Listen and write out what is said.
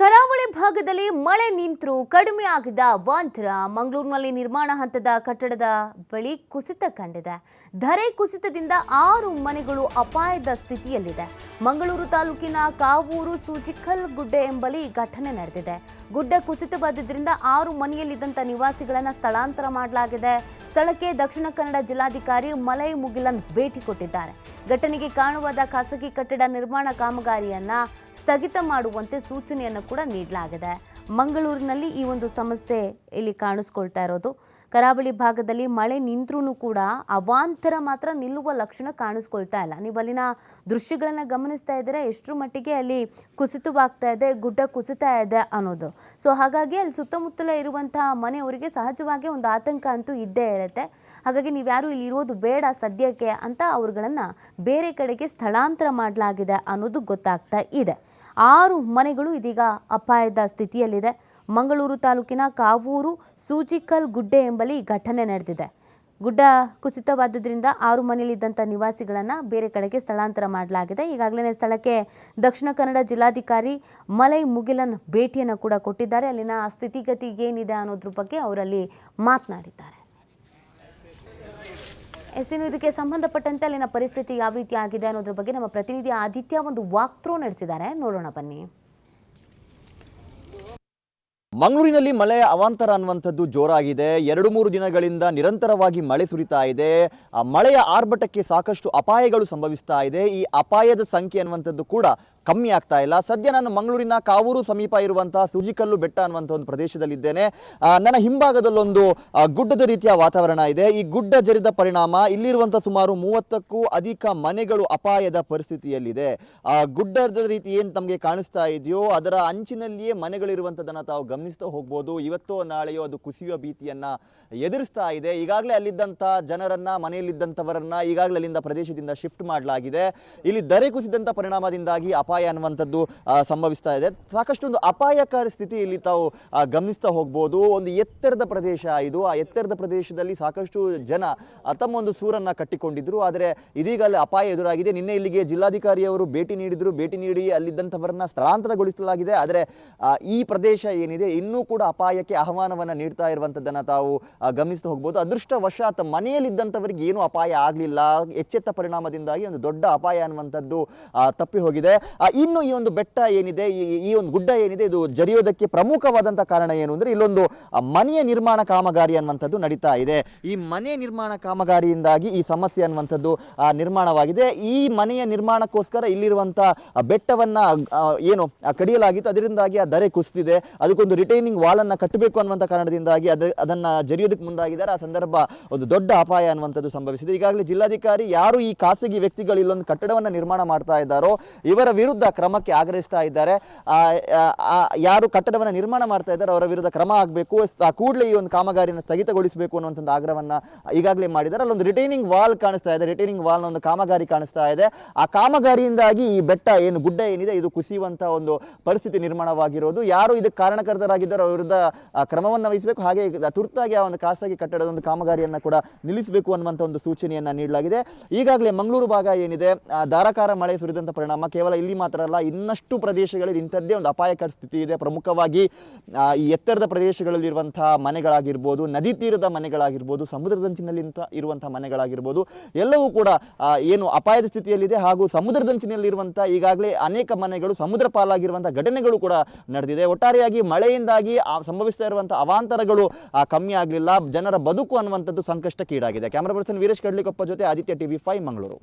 ಕರಾವಳಿ ಭಾಗದಲ್ಲಿ ಮಳೆ ನಿಂತರೂ ಕಡಿಮೆ ಆಗಿದ ವಾಂತರ ಮಂಗಳೂರಿನಲ್ಲಿ ನಿರ್ಮಾಣ ಹಂತದ ಕಟ್ಟಡದ ಬಳಿ ಕುಸಿತ ಕಂಡಿದೆ. ಧರೆ ಕುಸಿತದಿಂದ ಆರು ಮನೆಗಳು ಅಪಾಯದ ಸ್ಥಿತಿಯಲ್ಲಿದೆ. ಮಂಗಳೂರು ತಾಲೂಕಿನ ಕಾವೂರು ಸೂಜಿಕಲ್ ಗುಡ್ಡೆ ಎಂಬಲ್ಲಿ ಘಟನೆ ನಡೆದಿದೆ. ಗುಡ್ಡ ಬಂದಿದ್ದರಿಂದ ಆರು ಮನೆಯಲ್ಲಿದ್ದಂಥ ನಿವಾಸಿಗಳನ್ನು ಸ್ಥಳಾಂತರ ಮಾಡಲಾಗಿದೆ. ಸ್ಥಳಕ್ಕೆ ದಕ್ಷಿಣ ಕನ್ನಡ ಜಿಲ್ಲಾಧಿಕಾರಿ ಮಲೈ ಮುಗಿಲನ್ ಭೇಟಿ ಕೊಟ್ಟಿದ್ದಾರೆ. ಘಟನೆಗೆ ಕಾರಣವಾದ ಖಾಸಗಿ ಕಟ್ಟಡ ನಿರ್ಮಾಣ ಕಾಮಗಾರಿಯನ್ನ ಸ್ಥಗಿತ ಮಾಡುವಂತೆ ಸೂಚನೆಯನ್ನು ಕೂಡ ನೀಡಲಾಗಿದೆ. ಮಂಗಳೂರಿನಲ್ಲಿ ಈ ಒಂದು ಸಮಸ್ಯೆ ಇಲ್ಲಿ ಕಾಣಿಸ್ಕೊಳ್ತಾ ಇರೋದು. ಕರಾವಳಿ ಭಾಗದಲ್ಲಿ ಮಳೆ ನಿಂತರೂ ಕೂಡ ಅವಾಂತರ ಮಾತ್ರ ನಿಲ್ಲುವ ಲಕ್ಷಣ ಕಾಣಿಸ್ಕೊಳ್ತಾ ಇಲ್ಲ. ನೀವು ಅಲ್ಲಿನ ದೃಶ್ಯಗಳನ್ನು ಗಮನಿಸ್ತಾ ಇದ್ದರೆ ಎಷ್ಟರ ಮಟ್ಟಿಗೆ ಅಲ್ಲಿ ಕುಸಿತವಾಗ್ತಾ ಇದೆ, ಗುಡ್ಡ ಕುಸಿತಾ ಇದೆ ಅನ್ನೋದು. ಸೊ ಹಾಗಾಗಿ ಅಲ್ಲಿ ಸುತ್ತಮುತ್ತಲ ಇರುವಂತಹ ಮನೆಯವರಿಗೆ ಸಹಜವಾಗಿ ಒಂದು ಆತಂಕ ಅಂತೂ ಇದ್ದೇ ಇರುತ್ತೆ. ಹಾಗಾಗಿ ನೀವ್ಯಾರು ಇಲ್ಲಿ ಇರೋದು ಬೇಡ ಸದ್ಯಕ್ಕೆ ಅಂತ ಅವ್ರುಗಳನ್ನು ಬೇರೆ ಕಡೆಗೆ ಸ್ಥಳಾಂತರ ಮಾಡಲಾಗಿದೆ ಅನ್ನೋದು ಗೊತ್ತಾಗ್ತಾ ಇದೆ. ಆರು ಮನೆಗಳು ಇದೀಗ ಅಪಾಯದ ಸ್ಥಿತಿಯಲ್ಲಿದೆ. ಮಂಗಳೂರು ತಾಲೂಕಿನ ಕಾವೂರು ಸೂಜಿಕಲ್ ಗುಡ್ಡೆ ಎಂಬಲ್ಲಿ ಘಟನೆ ನಡೆದಿದೆ. ಗುಡ್ಡ ಕುಸಿತವಾದ್ದರಿಂದ ಆರು ಮನೆಯಲ್ಲಿದ್ದಂಥ ನಿವಾಸಿಗಳನ್ನು ಬೇರೆ ಕಡೆಗೆ ಸ್ಥಳಾಂತರ ಮಾಡಲಾಗಿದೆ. ಈಗಾಗಲೇ ಸ್ಥಳಕ್ಕೆ ದಕ್ಷಿಣ ಕನ್ನಡ ಜಿಲ್ಲಾಧಿಕಾರಿ ಮಲೈ ಮುಗಿಲನ್ ಭೇಟಿಯನ್ನು ಕೂಡ ಕೊಟ್ಟಿದ್ದಾರೆ. ಅಲ್ಲಿನ ಸ್ಥಿತಿಗತಿ ಏನಿದೆ ಅನ್ನೋದ್ರ ಬಗ್ಗೆ ಅವರಲ್ಲಿ ಮಾತನಾಡಿದ್ದಾರೆ. ಎಸ್ ಇನ್ನು ಇದಕ್ಕೆ ಸಂಬಂಧಪಟ್ಟಂತೆ ಅಲ್ಲಿನ ಪರಿಸ್ಥಿತಿ ಯಾವ ರೀತಿ ಆಗಿದೆ ಅನ್ನೋದ್ರ ಬಗ್ಗೆ ನಮ್ಮ ಪ್ರತಿನಿಧಿ ಆದಿತ್ಯ ಒಂದು ವಾಕ್ ಥ್ರೂ ನಡೆಸಿದ್ದಾರೆ. ನೋಡೋಣ ಬನ್ನಿ. ಮಂಗಳೂರಿನಲ್ಲಿ ಮಳೆಯ ಅವಾಂತರ ಅನ್ನುವಂಥದ್ದು ಜೋರಾಗಿದೆ. ಎರಡು ಮೂರು ದಿನಗಳಿಂದ ನಿರಂತರವಾಗಿ ಮಳೆ ಸುರಿತಾ ಇದೆ. ಆ ಮಳೆಯ ಆರ್ಭಟಕ್ಕೆ ಸಾಕಷ್ಟು ಅಪಾಯಗಳು ಸಂಭವಿಸ್ತಾ ಇದೆ. ಈ ಅಪಾಯದ ಸಂಖ್ಯೆ ಅನ್ನುವಂಥದ್ದು ಕೂಡ ಕಮ್ಮಿ ಆಗ್ತಾ ಇಲ್ಲ. ಸದ್ಯ ನಾನು ಮಂಗಳೂರಿನ ಕಾವೂರು ಸಮೀಪ ಇರುವಂತಹ ಸುಜಿಕಲ್ಲು ಬೆಟ್ಟ ಅನ್ನುವಂಥ ಒಂದು ಪ್ರದೇಶದಲ್ಲಿದ್ದೇನೆ. ನನ್ನ ಹಿಂಭಾಗದಲ್ಲೊಂದು ಗುಡ್ಡದ ರೀತಿಯ ವಾತಾವರಣ ಇದೆ. ಈ ಗುಡ್ಡ ಜರಿದ ಪರಿಣಾಮ ಇಲ್ಲಿರುವಂಥ ಸುಮಾರು ಮೂವತ್ತಕ್ಕೂ ಅಧಿಕ ಮನೆಗಳು ಅಪಾಯದ ಪರಿಸ್ಥಿತಿಯಲ್ಲಿದೆ. ಗುಡ್ಡದ ರೀತಿ ಏನು ತಮಗೆ ಕಾಣಿಸ್ತಾ ಇದೆಯೋ ಅದರ ಅಂಚಿನಲ್ಲಿಯೇ ಮನೆಗಳಿರುವಂಥದ್ದನ್ನು ತಾವು ಗಮನಿಸ್ತಾ ಹೋಗ್ಬೋದು. ಇವತ್ತೋ ನಾಳೆಯೋ ಅದು ಕುಸಿಯುವ ಭೀತಿಯನ್ನು ಎದುರಿಸ್ತಾ ಇದೆ. ಈಗಾಗಲೇ ಅಲ್ಲಿದ್ದಂಥ ಜನರನ್ನ, ಮನೆಯಲ್ಲಿದ್ದಂಥವರನ್ನ ಈಗಾಗಲೇ ಅಲ್ಲಿಂದ ಪ್ರದೇಶದಿಂದ ಶಿಫ್ಟ್ ಮಾಡಲಾಗಿದೆ. ಇಲ್ಲಿ ದರೆ ಕುಸಿದಂಥ ಪರಿಣಾಮದಿಂದಾಗಿ ಅಪಾಯ ಅನ್ನುವಂಥದ್ದು ಸಂಭವಿಸ್ತಾ ಇದೆ. ಸಾಕಷ್ಟು ಒಂದು ಅಪಾಯಕಾರಿ ಸ್ಥಿತಿ ಇಲ್ಲಿ ತಾವು ಗಮನಿಸ್ತಾ ಹೋಗ್ಬೋದು. ಒಂದು ಎತ್ತರದ ಪ್ರದೇಶ ಇದು. ಆ ಎತ್ತರದ ಪ್ರದೇಶದಲ್ಲಿ ಸಾಕಷ್ಟು ಜನ ತಮ್ಮ ಒಂದು ಸೂರನ್ನ ಕಟ್ಟಿಕೊಂಡಿದ್ರು. ಆದರೆ ಇದೀಗ ಅಲ್ಲಿ ಅಪಾಯ ಎದುರಾಗಿದೆ. ನಿನ್ನೆ ಇಲ್ಲಿಗೆ ಜಿಲ್ಲಾಧಿಕಾರಿಯವರು ಭೇಟಿ ನೀಡಿದರು. ಭೇಟಿ ನೀಡಿ ಅಲ್ಲಿದ್ದಂಥವರನ್ನ ಸ್ಥಳಾಂತರಗೊಳಿಸಲಾಗಿದೆ. ಆದರೆ ಈ ಪ್ರದೇಶ ಏನಿದೆ? ಇನ್ನೂ ಕೂಡ ಅಪಾಯಕ್ಕೆ ಆಹ್ವಾನವನ್ನು ನೀಡ್ತಾ ಇರುವಂಥದ್ದನ್ನು ತಾವು ಗಮನಿಸ್ತಾ ಹೋಗ್ಬೋದು. ಅದೃಷ್ಟವಶಾತ್ ಮನೆಯಲ್ಲಿದ್ದಂಥವರಿಗೆ ಏನೂ ಅಪಾಯ ಆಗಲಿಲ್ಲ. ಎಚ್ಚೆತ್ತ ಪರಿಣಾಮದಿಂದಾಗಿ ಒಂದು ದೊಡ್ಡ ಅಪಾಯ ಅನ್ನುವಂಥದ್ದು ತಪ್ಪಿ ಹೋಗಿದೆ. ಇನ್ನು ಈ ಒಂದು ಬೆಟ್ಟ ಏನಿದೆ, ಈ ಒಂದು ಗುಡ್ಡ ಏನಿದೆ, ಇದು ಜರಿಯೋದಕ್ಕೆ ಪ್ರಮುಖವಾದಂಥ ಕಾರಣ ಏನು ಅಂದರೆ ಇಲ್ಲೊಂದು ಮನೆಯ ನಿರ್ಮಾಣ ಕಾಮಗಾರಿ ಅನ್ನುವಂಥದ್ದು ನಡೀತಾ ಇದೆ. ಈ ಮನೆ ನಿರ್ಮಾಣ ಕಾಮಗಾರಿಯಿಂದಾಗಿ ಈ ಸಮಸ್ಯೆ ಅನ್ನುವಂಥದ್ದು ನಿರ್ಮಾಣವಾಗಿದೆ. ಈ ಮನೆಯ ನಿರ್ಮಾಣಕ್ಕೋಸ್ಕರ ಇಲ್ಲಿರುವಂಥ ಬೆಟ್ಟವನ್ನು ಏನು ಕಡಿಯಲಾಗಿತ್ತು. ಅದರಿಂದಾಗಿ ಆ ದರೆ ಕುಸಿದಿದೆ. ಅದಕ್ಕೊಂದು ರಿಟೈನಿಂಗ್ ವಾಲನ್ನು ಕಟ್ಟಬೇಕು ಅನ್ನುವಂಥ ಕಾರಣದಿಂದಾಗಿ ಅದು ಅದನ್ನ ಜರಿಯೋದಕ್ಕೆ ಮುಂದಾಗಿದ್ದಾರೆ. ಆ ಸಂದರ್ಭ ಒಂದು ದೊಡ್ಡ ಅಪಾಯ ಅನ್ನುವಂಥದ್ದು ಸಂಭವಿಸಿದೆ. ಈಗಾಗಲೇ ಜಿಲ್ಲಾಧಿಕಾರಿ ಯಾರು ಈ ಖಾಸಗಿ ವ್ಯಕ್ತಿಗಳು ಇಲ್ಲೊಂದು ಕಟ್ಟಡವನ್ನು ನಿರ್ಮಾಣ ಮಾಡ್ತಾ ಇದ್ದಾರೋ, ಇವರ ವಿರುದ್ಧ ಕ್ರಮಕ್ಕೆ ಆಗ್ರಹಿಸ್ತಾ ಇದ್ದಾರೆ. ಯಾರು ಕಟ್ಟಡವನ್ನು ನಿರ್ಮಾಣ ಮಾಡ್ತಾ ಇದ್ದಾರೆ ಅವರ ವಿರುದ್ಧ ಕ್ರಮ ಆಗಬೇಕು. ಕೂಡಲೇ ಈ ಒಂದು ಕಾಮಗಾರಿಯನ್ನು ಸ್ಥಗಿತಗೊಳಿಸಬೇಕು ಅನ್ನುವಂಥ ಆಗ್ರಹವನ್ನ ಈಗಾಗಲೇ ಮಾಡಿದ್ದಾರೆ. ಅಲ್ಲೊಂದು ರಿಟೈನಿಂಗ್ ವಾಲ್ ಕಾಣಿಸ್ತಾ ಇದೆ. ರಿಟೈನಿಂಗ್ ವಾಲ್ನ ಒಂದು ಕಾಮಗಾರಿ ಕಾಣಿಸ್ತಾ ಇದೆ. ಆ ಕಾಮಗಾರಿಯಿಂದಾಗಿ ಈ ಬೆಟ್ಟ ಏನು ಗುಡ್ಡ ಏನಿದೆ, ಇದು ಕುಸಿಯುವಂತ ಒಂದು ಪರಿಸ್ಥಿತಿ ನಿರ್ಮಾಣವಾಗಿರೋದು. ಯಾರು ಇದಕ್ಕೆ ಕಾರಣಕರ್ತರಾಗಿದ್ದಾರೋ ಅವರ ವಿರುದ್ಧ ಕ್ರಮವನ್ನು ವಹಿಸಬೇಕು. ಹಾಗೆ ತುರ್ತಾಗಿ ಆ ಒಂದು ಖಾಸಗಿ ಕಟ್ಟಡದ ಒಂದು ಕಾಮಗಾರಿಯನ್ನು ಕೂಡ ನಿಲ್ಲಿಸಬೇಕು ಅನ್ನುವಂಥ ಒಂದು ಸೂಚನೆಯನ್ನು ನೀಡಲಾಗಿದೆ. ಈಗಾಗಲೇ ಮಂಗಳೂರು ಭಾಗ ಏನಿದೆ ಧಾರಾಕಾರ ಮಳೆ ಸುರಿದಂಥ ಪರಿಣಾಮ ಕೇವಲ ಇಲ್ಲಿ ಮಾತ್ರ ಅಲ್ಲ, ಇನ್ನಷ್ಟು ಪ್ರದೇಶಗಳಲ್ಲಿ ಇಂಥದ್ದೇ ಒಂದು ಅಪಾಯಕರ ಸ್ಥಿತಿ ಇದೆ. ಪ್ರಮುಖವಾಗಿ ಈ ಎತ್ತರದ ಪ್ರದೇಶಗಳಲ್ಲಿರುವಂತಹ ಮನೆಗಳಾಗಿರ್ಬೋದು, ನದಿ ತೀರದ ಮನೆಗಳಾಗಿರ್ಬೋದು ಸಮುದ್ರದಂಚಿನಲ್ಲಿ ಇರುವಂಥ ಇರುವಂತಹ ಮನೆಗಳಾಗಿರ್ಬೋದು, ಎಲ್ಲವೂ ಕೂಡ ಏನು ಅಪಾಯದ ಸ್ಥಿತಿಯಲ್ಲಿದೆ. ಹಾಗೂ ಸಮುದ್ರದಂಚಿನಲ್ಲಿರುವಂಥ ಈಗಾಗಲೇ ಅನೇಕ ಮನೆಗಳು ಸಮುದ್ರ ಪಾಲಾಗಿರುವಂಥ ಘಟನೆಗಳು ಕೂಡ ನಡೆದಿದೆ. ಒಟ್ಟಾರೆಯಾಗಿ ಮಳೆಯಿಂದಾಗಿ ಸಂಭವಿಸ್ತಾ ಇರುವಂತಹ ಅವಾಂತರಗಳು ಕಮ್ಮಿ ಆಗಲಿಲ್ಲ. ಜನರ ಬದುಕು ಅನ್ನುವಂಥದ್ದು ಸಂಕಷ್ಟಕ್ಕೀಡಾಗಿದೆ. ಕ್ಯಾಮರಾ ಪರ್ಸನ್ ವೀರೇಶ್ ಕಡ್ಲಿಕೊಪ್ಪ ಜೊತೆ ಆದಿತ್ಯ ಟಿವಿ ಫೈವ್, ಮಂಗಳೂರು.